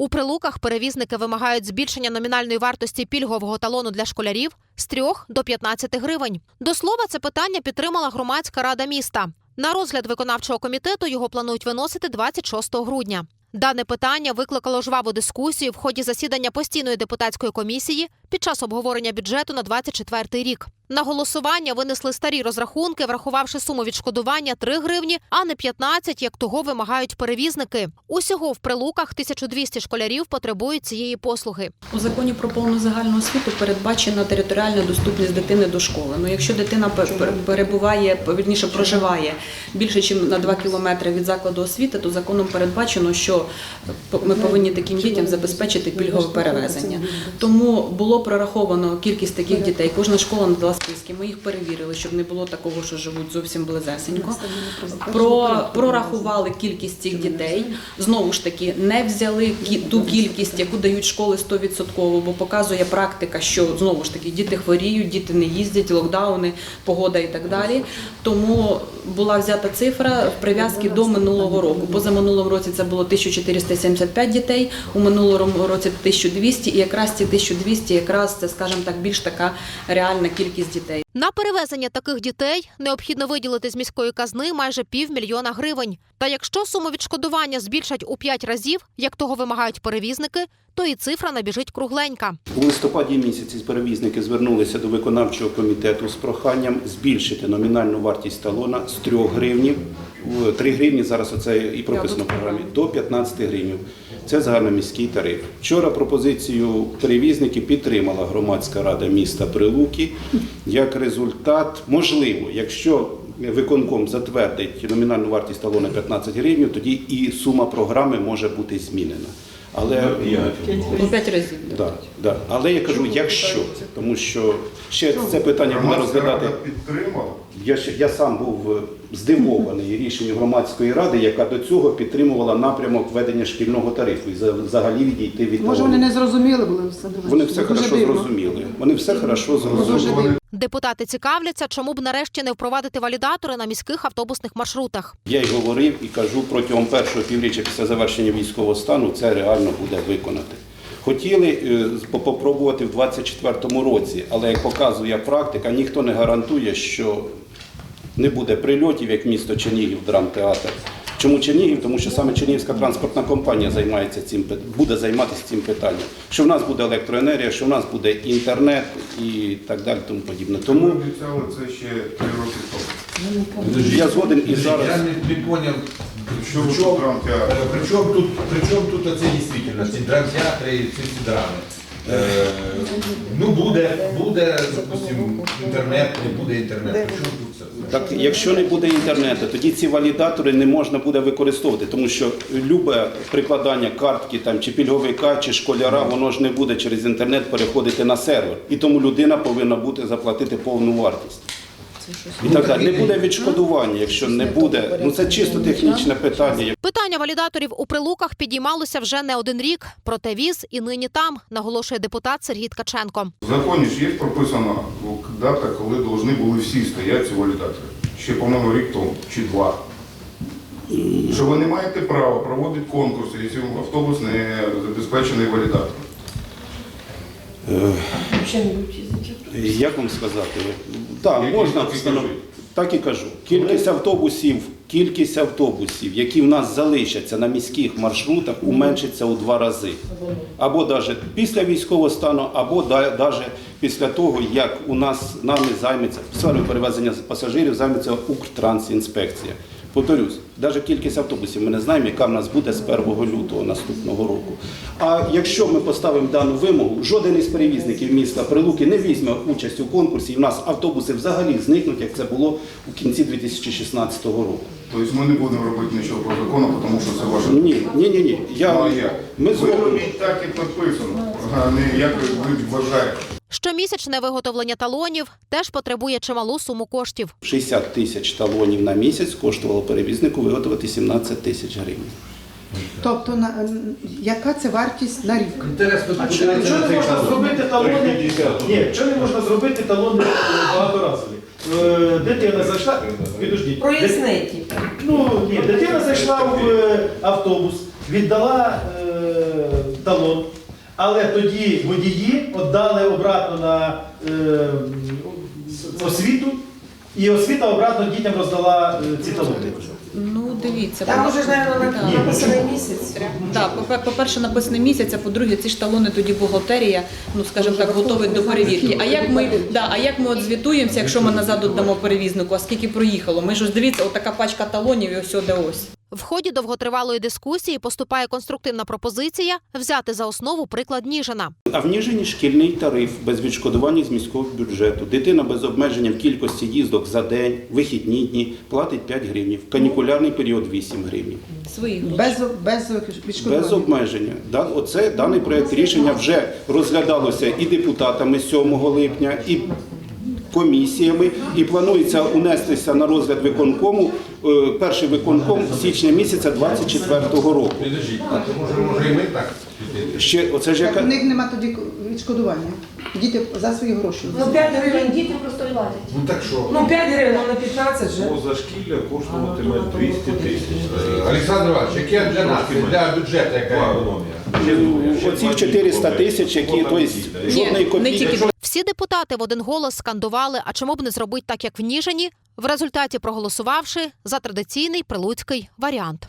У прилуках перевізники вимагають збільшення номінальної вартості пільгового талону для школярів з 3 до 15 гривень. До слова, це питання підтримала громадська рада міста. На розгляд виконавчого комітету його планують виносити 26 грудня. Дане питання викликало жваву дискусію в ході засідання постійної депутатської комісії під час обговорення бюджету на 24 рік. На голосування винесли старі розрахунки, врахувавши суму відшкодування 3 гривні, а не 15, як того вимагають перевізники. Усього в прилуках 1200 школярів потребують цієї послуги. У законі про повну загальну освіту передбачена територіальна доступність дитини до школи. Ну, якщо дитина пер- пер- перебуває, вірніше проживає більше, ніж на 2 кілометри від закладу освіти, то законом передбачено, що ми повинні таким дітям забезпечити пільгове перевезення. Тому було прораховано кількість таких дітей. Кожна школа надала списки. Ми їх перевірили, щоб не було такого, що живуть зовсім близесенько. Про, прорахували кількість цих дітей. Знову ж таки, не взяли ту кількість, яку дають школи 100%, бо показує практика, що знову ж таки діти хворіють, діти не їздять, локдауни, погода і так далі. Тому була взята цифра в прив'язки до минулого року. Позаминулому році це було 1475 дітей, у минулому році 1200, і якраз ці 1200 якраз це, скажімо так, більш така реальна кількість дітей. На перевезення таких дітей необхідно виділити з міської казни майже півмільйона гривень. Та якщо суму відшкодування збільшать у п'ять разів, як того вимагають перевізники, то і цифра набіжить кругленька. У листопаді місяці перевізники звернулися до виконавчого комітету з проханням збільшити номінальну вартість талона з 3 гривнів, 3 гривні зараз оце і прописано в програмі, до 15 гривень. Це загальноміський тариф. Вчора пропозицію перевізників підтримала громадська рада міста Прилуки. Як результат, можливо, якщо виконком затвердить номінальну вартість талона 15 гривень, тоді і сума програми може бути змінена. Але У п'ять разів. Да, да. Але я кажу, якщо, тому що ще це питання буде розглядати. Я, ще- я сам був е, здивований рішенням громадської ради, яка до цього підтримувала напрямок введення шкільного тарифу і за- взагалі відійти від Може, того. вони не зрозуміли були все Вони все хорошо зрозуміли. Вони все хорошо зрозуміли. Депутати цікавляться, чому б нарешті не впровадити валідатори на міських автобусних маршрутах. Я й говорив і кажу протягом першого півріччя після завершення військового стану це реально буде виконати. Хотіли е, попробувати в 24-му році, але як показує практика, ніхто не гарантує, що не буде прильотів, як місто Чернігів, драмтеатр. Чому Чернігів? Тому що саме Чернігівська транспортна компанія займається цим буде займатися цим питанням. Що в нас буде електроенергія, що в нас буде інтернет і так далі, тому подібне. Ми Тому обіцяли це ще три роки тому. я згоден і зараз. Я не, поняв, Що при чому, е, при чому тут, при чому тут оце дійсно, ці драмтеатри і ці всі драми? Е, ну буде, буде, допустим, інтернет, не буде інтернет. При чому тут? Так, якщо не буде інтернету, тоді ці валідатори не можна буде використовувати, тому що любе прикладання картки там чи пільговика, чи школяра, воно ж не буде через інтернет переходити на сервер. І тому людина повинна бути заплатити повну вартість. І так далі. Не буде відшкодування, якщо не буде. Ну це чисто технічне питання. Питання валідаторів у прилуках підіймалося вже не один рік. Проте віз і нині там, наголошує депутат Сергій Ткаченко. В законі ж є прописано дата, коли повинні були всі стояти ці валідатори. Ще, по-моєму, рік тому чи два. Що ви не маєте права проводити конкурси, якщо автобус не забезпечений валідатором. Як вам сказати? Так, Які можна так і встановити. Так і кажу. Кількість автобусів, кількість автобусів, які в нас залишаться на міських маршрутах, уменшиться у два рази. Або навіть після військового стану, або навіть після того, як у нас нами займеться сферою перевезення пасажирів, займеться Укртрансінспекція. Повторюсь, навіть кількість автобусів ми не знаємо, яка в нас буде з 1 лютого наступного року. А якщо ми поставимо дану вимогу, жоден із перевізників міста Прилуки не візьме участь у конкурсі, і в нас автобуси взагалі зникнуть, як це було у кінці 2016 року. Тобто ми не будемо робити нічого по закону, тому що це ваше. Ні, ні, ні, ні. Я, Ну, а як? ми Ви зробимо. робіть так, як написано, а не як ви вважаєте. Щомісячне виготовлення талонів теж потребує чималу суму коштів. 60 тисяч талонів на місяць коштувало перевізнику виготовити 17 тисяч гривень. Тобто, на, яка це вартість на рік? Інтересно, А чого не можна зробити талони? Ні, чого не можна зробити талони багаторазові? Е, Дитина зайшла, підождіть. Прояснити. Ну ні, дитина зайшла в е, автобус, віддала е, талон, але тоді водії віддали обратно на е, освіту, і освіта обратно дітям роздала е, ці талони. Ну, дивіться. Там уже ж, мабуть, Да. написаний місяць. Так, попе- по-перше, написаний місяць, а по-друге, ці ж талони тоді бухгалтерія, ну скажімо так, готовить до перевірки. А як ми, да, а як ми от звітуємося, якщо ми назад віддамо перевізнику, а скільки проїхало? Ми ж ось дивіться, отака пачка талонів і ось де ось. В ході довготривалої дискусії поступає конструктивна пропозиція взяти за основу приклад Ніжина. А в Ніжині шкільний тариф без відшкодування з міського бюджету. Дитина без обмеження в кількості їздок за день, вихідні дні платить 5 гривнів, канікулярний період 8 гривень. Свої. Без, без відшкодування. Без обмеження. Да, Оце даний проект рішення вже розглядалося і депутатами 7 липня, і комісіями, і планується унестися на розгляд виконкому перший виконком січня місяця 24-го року. Ще оце ж Так, яка у них нема тоді відшкодування. Діти за свої гроші. Ну 5 гривень діти просто платять. Ну так що? Ну 5 гривень, ну на 15 же. Позашкілля коштуватиме 200 тисяч. Е, Олександр Іванович, яке для нас, для бюджету, яка економія? оці 400 тисяч, які тобто, жодної не копійки. Всі депутати в один голос скандували, а чому б не зробити так, як в Ніжині, в результаті проголосувавши за традиційний прилуцький варіант.